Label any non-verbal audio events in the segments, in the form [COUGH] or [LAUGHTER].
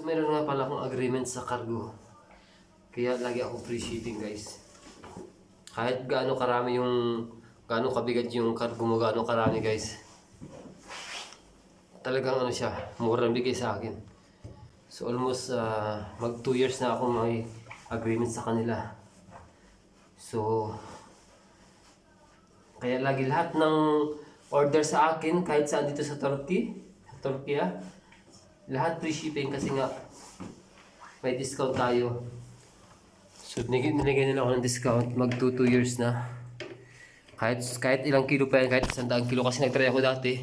So meron nga pala akong agreement sa cargo. Kaya lagi ako free shipping guys. Kahit gaano karami yung gaano kabigat yung cargo mo, gaano karami guys. Talagang ano siya, murang bigay sa akin. So almost ah, mag 2 years na ako may agreement sa kanila. So kaya lagi lahat ng order sa akin kahit saan dito sa Turkey, sa Turkey ah, lahat free shipping kasi nga may discount tayo. So nilagay, nila ako ng discount, mag 2 years na. Kahit kahit ilang kilo pa yan, kahit isang daang kilo kasi nag-try ako dati.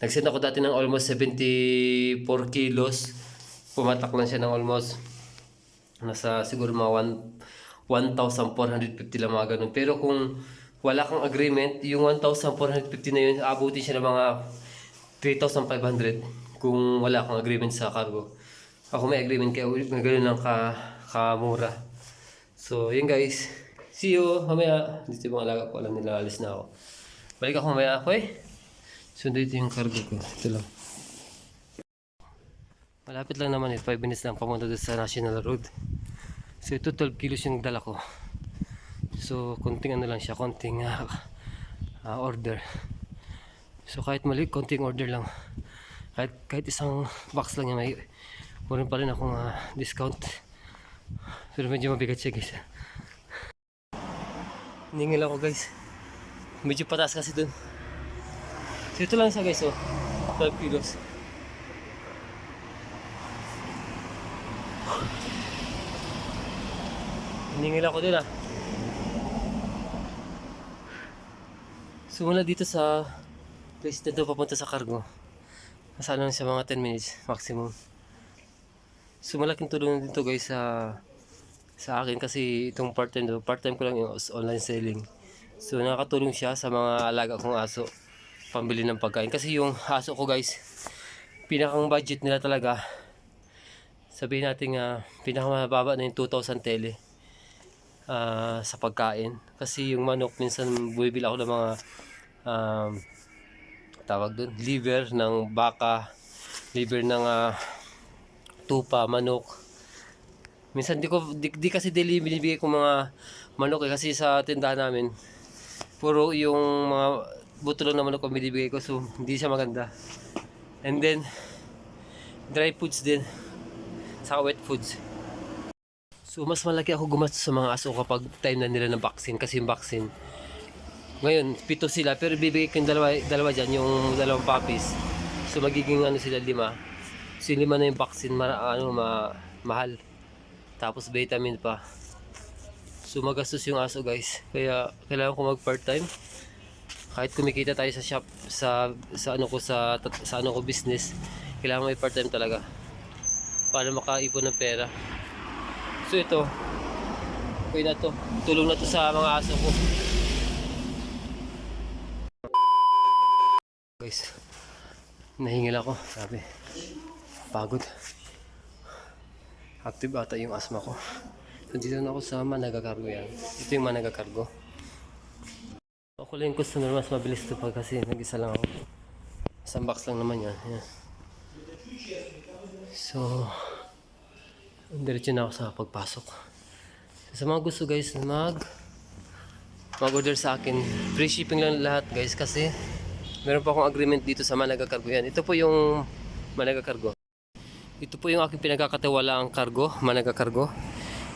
Nag-send ako dati ng almost 74 kilos. Pumatak lang siya ng almost nasa siguro mga 1 1,450 lang mga ganun. Pero kung wala kang agreement, yung 1,450 na yun, abutin siya ng mga 3,500 kung wala kang agreement sa cargo. Ako may agreement kaya ganun lang ka, kamura. So, yun guys. See you mamaya. Dito yung mga alaga ko. Alam nila, alis na ako. Balik ako mamaya ako eh. So, dito yung cargo ko. Ito lang. Malapit lang naman eh. 5 minutes lang pamunta doon sa National Road. So, ito 12 kilos yung dala ko. So, konting ano lang siya. Konting ah, ah, order. So, kahit mali, konting order lang. Kahit, kahit isang box lang niya may meron pa rin akong ah, discount. Pero medyo mabigat siya guys. Ningil ako guys. Medyo pataas kasi dun. So ito lang siya guys oh. 12 kilos. Ningil ako dun ah. So mula dito sa place na to papunta sa cargo. Nasa siya mga 10 minutes maximum. So malaking tulong dito guys sa sa akin kasi itong part-time to, part-time ko lang yung online selling. So nakakatulong siya sa mga alaga kong aso pambili ng pagkain kasi yung aso ko guys pinakang budget nila talaga sabihin natin nga pinakamababa na yung 2,000 tele ah, sa pagkain kasi yung manok minsan bumibili ako ng mga um, tawag doon liver ng baka liver ng ah, tupa, manok. Minsan di ko di, di kasi daily binibigay ko mga manok eh kasi sa tindahan namin puro yung mga buto na manok ang binibigay ko so hindi siya maganda. And then dry foods din sa wet foods. So mas malaki ako gumastos sa mga aso kapag time na nila ng vaccine kasi yung vaccine ngayon, pito sila pero bibigay ko yung dalawa, dalawa dyan, yung dalawang puppies. So magiging ano sila lima. So lima na yung vaccine, ma, ano, ma, mahal. Tapos vitamin pa. So magastos yung aso guys. Kaya kailangan ko mag part time. Kahit kumikita tayo sa shop, sa, sa ano ko, sa, sa ano ko business, kailangan may part time talaga. Para makaipon ng pera. So ito, okay na to. Tulong na to sa mga aso ko. Guys, nahingil ako. Sabi, pagod. Active ata yung asma ko. So, dito na ako sa Managakargo yan. Ito yung Managakargo. Ako lang yung customer, mas mabilis to pag kasi nag-isa lang ako. Isang box lang naman yan. yan. So, diretso na ako sa pagpasok. Sa mga gusto guys na mag mag-order sa akin, free shipping lang lahat guys kasi meron pa akong agreement dito sa Managa Cargo yan. Ito po yung Managa Cargo. Ito po yung aking pinagkakatiwalaang cargo, Managa Cargo.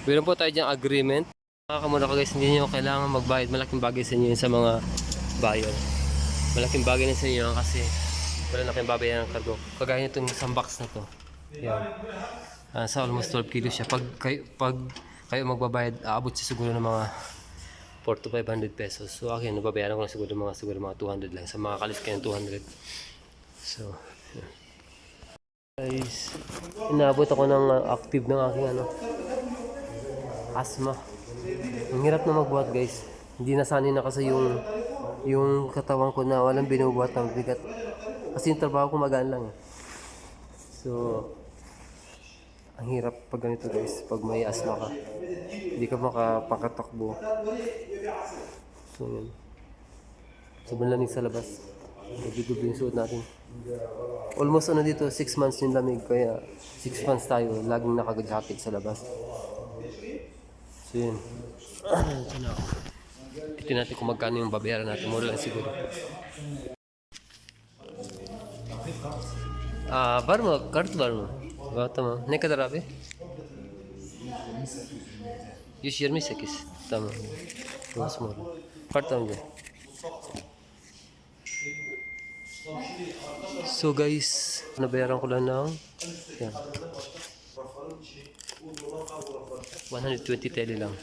Meron po tayo diyang agreement. Makakamuna ko guys, hindi nyo kailangan magbayad. Malaking bagay sa inyo sa mga buyer. Malaking bagay na sa inyo kasi wala na kayong babayaran ng cargo. Kagaya nitong isang box na to. Yan. Ah, sa almost 12 kilos siya. Pag kayo, pag kayo magbabayad, aabot siya siguro ng mga 4 to 500 pesos. So akin, nababayaran ko na siguro mga siguro mga 200 lang. Sa mga kalis kayo 200. So. Guys, inaabot ako ng uh, active ng aking ano, asthma. Ang hirap na magbuhat guys. Hindi nasanay na kasi yung yung katawan ko na walang binubuhat ng bigat. Kasi yung trabaho ko magaan lang. eh. So, ang hirap pag ganito guys. Pag may asma ka hindi ka makapakatakbo. So yun. Sobrang lamig sa labas. Nagdudubi yung suot natin. Almost ano dito 6 months yung lamig. Kaya 6 months tayo laging nakagadjacket sa labas. So yun. [COUGHS] Ito na natin kung magkano yung babayaran natin. Mura lang siguro. Ah bar mo kart bar Ба, tamam. Ne kadar abi? 128. Tamam. Burası mı? Kart amca. So guys, nabayaran ko lang ng yan. 120 tele lang.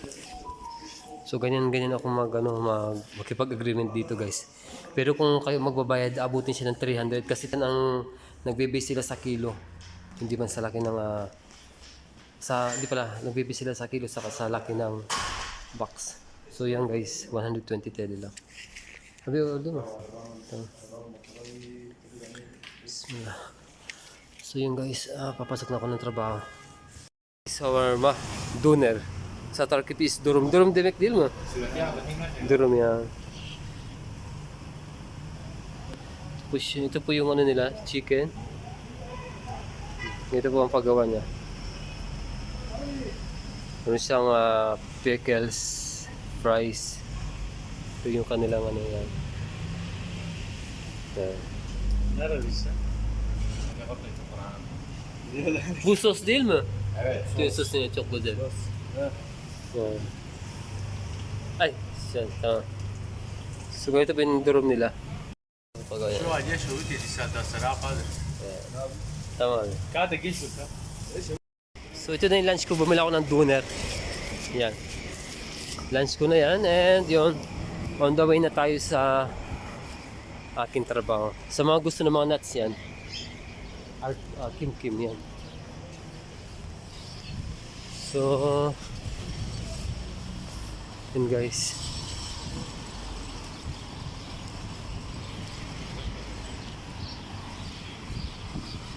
So ganyan ganyan ako mag ano mag makipag-agreement dito guys. Pero kung kayo magbabayad, abutin siya ng 300 kasi tan ang nagbe-base sila sa kilo. Hindi man sa laki ng ah, sa di pala nagbe-base sila sa kilo sa sa laki ng box. So yan guys, 120 tele lang. Sabi mo. Ito. Bismillah. So yun guys, ah, papasok na ako ng trabaho. Shawarma, doner. Sa Turkey is durum. Durum demek değil mi? Durum ya. Siya- ito po yung ano nila, chicken. Ito po ang paggawa niya. Meron siyang ah, pickles, fries. Ito yung kanilang ano yan. Yan. Bu sos değil mi? Evet. Ito yung sos niya, çok güzel. Evet. Ay, siya, tamam. So, ganito po yung nila. Paggawa Şu an yaşıyor dedi sada sarapadır. Tama. Kada bakalım. So ito na yung lunch ko, bumili ako ng doner. Yan. Lunch ko na yan and yun, on the way na tayo sa aking trabaho. Sa mga gusto ng mga nuts yan, Art, ah, Kim Kim yan. So, yun guys.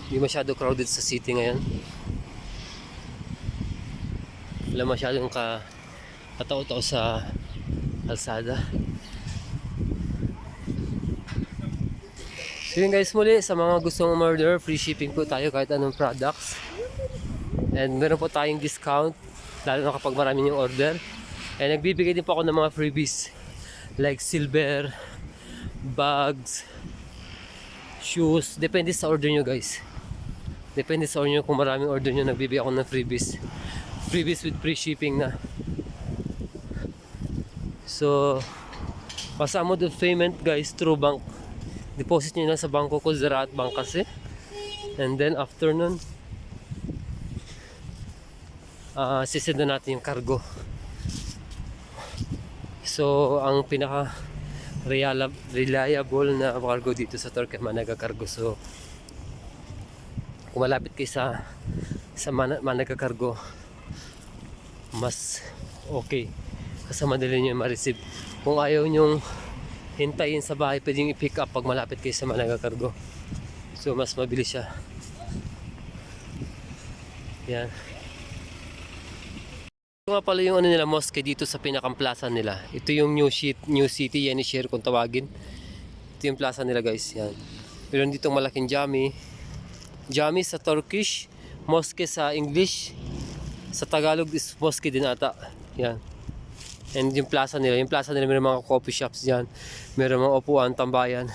Hindi masyado crowded sa city ngayon. Wala masyadong ka katao-tao sa kalsada. So yun guys muli, sa mga gustong umorder, free shipping po tayo kahit anong products. And meron po tayong discount, lalo na kapag marami yung order. And nagbibigay din po ako ng mga freebies like silver, bags, shoes. Depende sa order nyo guys. Depende sa order nyo kung maraming order nyo, nagbibigay ako ng freebies freebies with free shipping na. So, kasama the payment guys through bank. Deposit nyo na sa bangko ko, Ziraat Bank kasi. And then after nun, uh, sisend na natin yung cargo. So, ang pinaka reliable na cargo dito sa Turkey, Managa Cargo. So, kung malapit kayo sa sa Man- Managa Cargo, mas okay. Kasi madali nyo ma-receive. Kung ayaw nyong hintayin sa bahay pwede nyo i-pick up pag malapit kayo sa Managa Cargo so mas mabilis siya. Yan. Ito nga pala yung ano nila mosque dito sa pinakang plaza nila. Ito yung new, sheet, new city. Yan i-share kung tawagin. Ito yung plaza nila guys. Yan. Meron ditong malaking jami jami sa Turkish mosque sa English sa Tagalog is mosque din ata. Yan. And yung plaza nila, yung plaza nila may mga coffee shops diyan. Meron mga upuan, tambayan.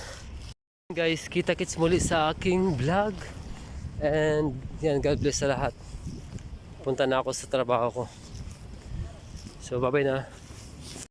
Guys, kita-kits muli sa aking vlog. And yan, God bless sa lahat. Punta na ako sa trabaho ko. So, bye-bye na.